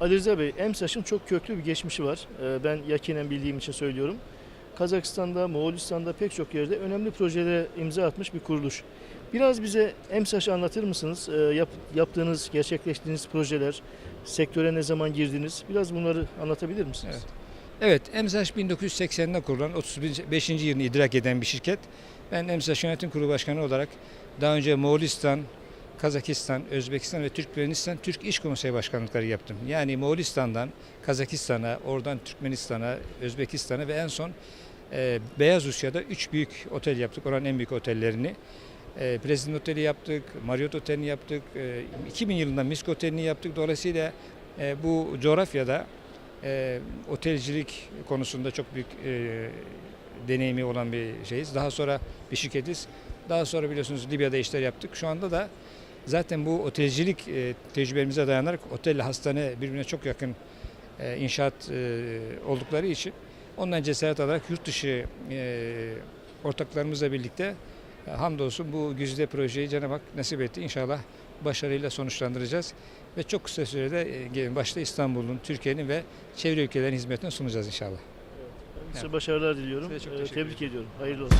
Ali Rıza Bey, EMSAŞ'ın çok köklü bir geçmişi var. Ee, Ben yakinen bildiğim için söylüyorum. Kazakistan'da, Moğolistan'da pek çok yerde önemli projelere imza atmış bir kuruluş. Biraz bize EMSAŞ'ı anlatır mısınız? Ee, Yap, yaptığınız, gerçekleştirdiğiniz projeler, sektöre ne zaman girdiniz? Biraz bunları anlatabilir misiniz? Evet. Evet, EMSAŞ 1980'de kurulan 35. yılını idrak eden bir şirket. Ben EMSAŞ Yönetim Kurulu Başkanı olarak daha önce Moğolistan, Kazakistan, Özbekistan ve Türkmenistan Türk İş Konseyi Başkanlıkları yaptım. Yani Moğolistan'dan Kazakistan'a, oradan Türkmenistan'a, Özbekistan'a ve en son e, Beyaz Rusya'da 3 büyük otel yaptık. Oranın en büyük otellerini. E, Prezident Oteli yaptık, Marriott Oteli'ni yaptık, e, 2000 yılında Misk Oteli'ni yaptık. Dolayısıyla e, bu coğrafyada e, otelcilik konusunda çok büyük e, deneyimi olan bir şeyiz. Daha sonra bir şirketiz. Daha sonra biliyorsunuz Libya'da işler yaptık. Şu anda da zaten bu otelcilik e, tecrübemize dayanarak otelle hastane birbirine çok yakın e, inşaat e, oldukları için ondan cesaret alarak yurt dışı e, ortaklarımızla birlikte e, hamdolsun bu güzide projeyi Cenab-ı Hak nasip etti. İnşallah başarıyla sonuçlandıracağız ve çok kısa sürede e, başta İstanbul'un, Türkiye'nin ve çevre ülkelerin hizmetine sunacağız inşallah. Size başarılar diliyorum. Size çok Ee, Tebrik ediyorum. Hayırlı olsun.